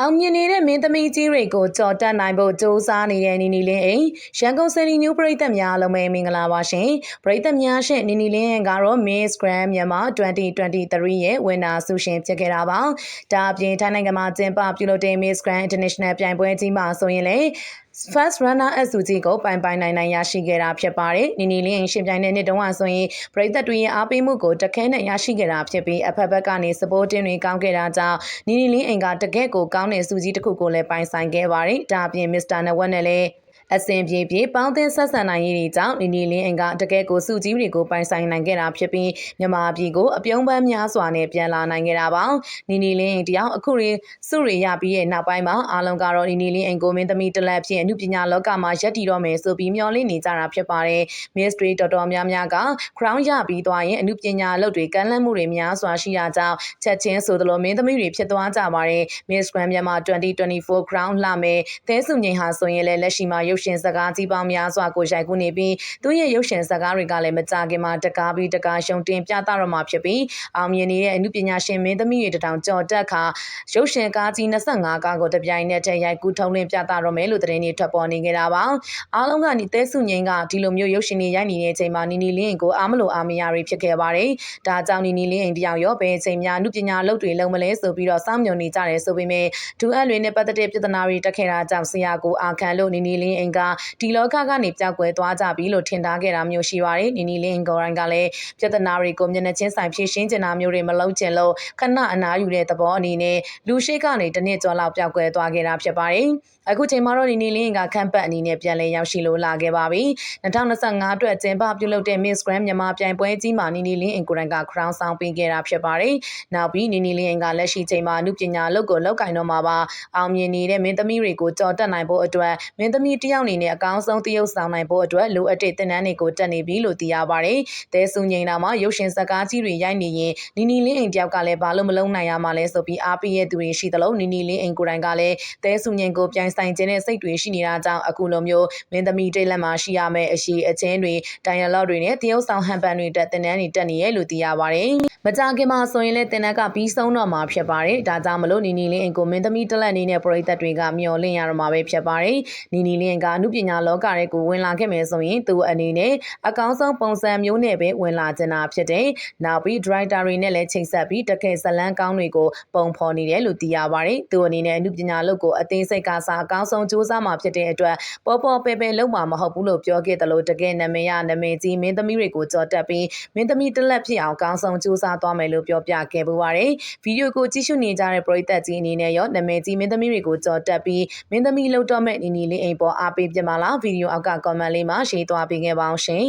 အောင်မြင်နေတဲ့မင်းသမီးကြီးတွေကိုကြော်တက်နိုင်ဖို့စ조사နေတဲ့နီနီလင်းအိမ်ရန်ကုန်စရီညူပရိသတ်များလုံးပဲမင်္ဂလာပါရှင်ပရိသတ်များရှင်နီနီလင်းကတော့ Miss Grand မြန်မာ2023ရဲ့ဝင်နာဆုရှင်ဖြစ်ခဲ့တာပါဒါအပြင်ထိုင်းနိုင်ငံမှာကျင်းပပြုလုပ်တဲ့ Miss Grand International ပြိုင်ပွဲကြီးမှာဆိုရင်လေ First Runner Up စုကြီးကိုပိုင်ပိုင်နိုင်နိုင်ရရှိခဲ့တာဖြစ်ပါတယ်။နီနီလင်းရှင်ပြိုင်တဲ့နှစ်တုန်းကဆိုရင်ပရိသတ်တွေရဲ့အားပေးမှုကိုတခဲနဲ့ရရှိခဲ့တာဖြစ်ပြီးအဖက်ဘက်ကနေ supporting တွေကောင်းခဲ့တာကြောင့်နီနီလင်းအိမ်ကတကယ့်ကိုကောင်းတဲ့စုကြီးတစ်ခုကိုလည်းပိုင်ဆိုင်ခဲ့ပါတယ်။ဒါအပြင် Mr. နဝက်နဲ့လည်း အစဉ်ပြေပြေပေါင်းသင်းဆက်ဆံနိုင်ရေးတွေကြောင့်နီနီလင်းအင်ကတကယ်ကိုစုကြီးတွေကိုပိုင်ဆိုင်နိုင်ခဲ့တာဖြစ်ပြီးမြန်မာပြည်ကိုအပြုံးပန်းများစွာနဲ့ပြန်လာနိုင်ခဲ့တာပါနီနီလင်းအင်တယောက်အခုရေစုတွေရပြီးရဲ့နောက်ပိုင်းမှာအားလုံးကတော့နီနီလင်းအင်ကိုမင်းသမီးတလက်ဖြင့်အမှုပညာလောကမှာရက်တည်တော့မယ်ဆိုပြီးမျှော်လင့်နေကြတာဖြစ်ပါတယ် Mystery တော်တော်များများက crown ရပြီးသွားရင်အမှုပညာအလုပ်တွေကမ်းလှမ်းမှုတွေများစွာရှိတာကြောင့်ချက်ချင်းဆိုသလိုမင်းသမီးတွေဖြစ်သွားကြပါတယ် Miss Grand မြန်မာ2024 crown လာမယ်သဲစုငိန်ဟာဆိုရင်လည်းလက်ရှိမှာရုပ်ရှင်စကားကြီးပေါင်းများစွာကိုရိုက်ကူးနေပြီးသူရဲ့ရုပ်ရှင်စကားတွေကလည်းမကြခင်မှာတကားပြီးတကားရှုံတင်ပြသတော့မှာဖြစ်ပြီးအောင်မြင်နေတဲ့အမှုပညာရှင်မင်းသမီးတွေတောင်ကြော်တက်ခါရုပ်ရှင်ကားကြီး25ကားကိုတပြိုင်နက်တည်းရိုက်ကူးထုံးလင်းပြသတော့မယ်လို့သတင်းတွေထွက်ပေါ်နေကြတာပါအားလုံးကနေသဲစုငိန်ကဒီလိုမျိုးရုပ်ရှင်တွေရိုက်နေတဲ့အချိန်မှာနီနီလင်းကိုအားမလို့အားမရတွေဖြစ်ခဲ့ပါတယ်ဒါကြောင့်နီနီလင်းတယောက်ရောဘယ်အချိန်များအမှုပညာလုပ်တွေလုံးမလဲဆိုပြီးတော့စောင့်မျှော်နေကြတယ်ဆိုပေမဲ့ဒူအပ်တွေနဲ့ပတ်သက်တဲ့ပြဿနာတွေတက်ခဲ့တာကြောင့်ဆရာကိုအာခံလို့နီနီလင်းအင်ကဒီလောကကနေပြောက်ကွယ်သွားကြပြီလို့ထင်ထားခဲ့တာမျိုးရှိပါတယ်နီနီလင်းကိုရိုင်းကလည်းပြဿနာတွေကိုမျက်နှာချင်းဆိုင်ဖြေရှင်းချင်တာမျိုးတွေမလုပ်ချင်လို့ခဏအနားယူတဲ့သဘောအနေနဲ့လူရှိကနေတနစ်ကျော်လောက်ပြောက်ကွယ်သွားခဲ့တာဖြစ်ပါတယ်အခုချိန်မှာတော့နီနီလင်းကခန့်ပတ်အနေနဲ့ပြန်လည်ရောက်ရှိလို့လာခဲ့ပါပြီ2025အတွက်ကျင်းပပြုလုပ်တဲ့ Miss Grand မြန်မာပြိုင်ပွဲကြီးမှာနီနီလင်းအင်ကိုရိုင်းက crown ဆောင်ပေးခဲ့တာဖြစ်ပါတယ်နောက်ပြီးနီနီလင်းကလက်ရှိချိန်မှာအမှုပညာလုပ်ကိုလောက်ကင်တော့မှာပါအောင်မြင်နေတဲ့မင်းသမီးတွေကိုကြော်တက်နိုင်ဖို့အတွက်မင်းသမီးတယောက်အနေနဲ့အကောင်းဆုံးတရုပ်ဆောင်နိုင်ဖို့အတွက်လိုအပ်တဲ့သင်တန်းတွေကိုတက်နေပြီလို့သိရပါတယ်။သဲစုငိန်နာမှာရုပ်ရှင်ဇာတ်ကားကြီးတွေရိုက်နေရင်နီနီလင်းအိမ်တယောက်ကလည်းဘာလို့မလုံးနိုင်ရမှာလဲဆိုပြီးအားပေးရသူတွေရှိသလိုနီနီလင်းအိမ်ကိုယ်တိုင်ကလည်းသဲစုငိန်ကိုပြိုင်ဆိုင်ခြင်းနဲ့စိတ်တွေရှိနေတာကြောင့်အခုလိုမျိုးမင်းသမီးတိတ်လက်မှာရှိရမယ့်အရှိအချင်းတွေတိုင်ရလော့တွေနဲ့တရုပ်ဆောင်ဟန်ပန်တွေတက်သင်တန်းတွေတက်နေရလို့သိရပါတယ်။မကြခင်မှာဆိုရင်လည်းသင်တန်းကပြီးဆုံးတော့မှာဖြစ်ပါတယ်။ဒါကြောင့်မလို့နီနီလင်းအိမ်ကိုမင်းသမီးတက်လက်နေနဲ့ပရိသတ်တွေကမျှော်လင့်ရတော့မှာပဲဖြစ်ပါတယ်။နီနီလင်းကအမှုပညာလောကတွေကိုဝင်လာခဲ့မယ်ဆိုရင်သူအနေနဲ့အကောင်းဆုံးပုံစံမျိုးနဲ့ပဲဝင်လာကျင်တာဖြစ်တယ်။နောက်ပြီး driver တွေနဲ့လည်းချိန်ဆက်ပြီးတကယ်ဇလန်းကောင်းတွေကိုပုံဖော်နေတယ်လို့သိရပါတယ်။သူအနေနဲ့အမှုပညာလုပ်ကိုအသိစိတ်ကစားအကောင်းဆုံးစူးစမ်းမှာဖြစ်တဲ့အတွက်ပေါ်ပေါ်ပဲပဲလုံးမှာမဟုတ်ဘူးလို့ပြောခဲ့တယ်လို့တကယ်နာမည်ရနာမည်ကြီးမင်းသမီးတွေကိုကြော်တက်ပြီးမင်းသမီးတစ်လက်ဖြစ်အောင်အကောင်းဆုံးစူးစမ်းသွားမယ်လို့ပြောပြခဲ့ပူပါတယ်။ဗီဒီယိုကိုကြည့်ရှုနေကြတဲ့ပရိသတ်ကြီးအနေနဲ့ရောနာမည်ကြီးမင်းသမီးတွေကိုကြော်တက်ပြီးမင်းသမီးလှုပ်တော့မဲ့နီနီလေးအိမ်ပေါ်အားပေးပြပါလားဗီဒီယိုအောက်က comment လေးမှာရေးသွားပေးခဲ့ပါအောင်ရှင်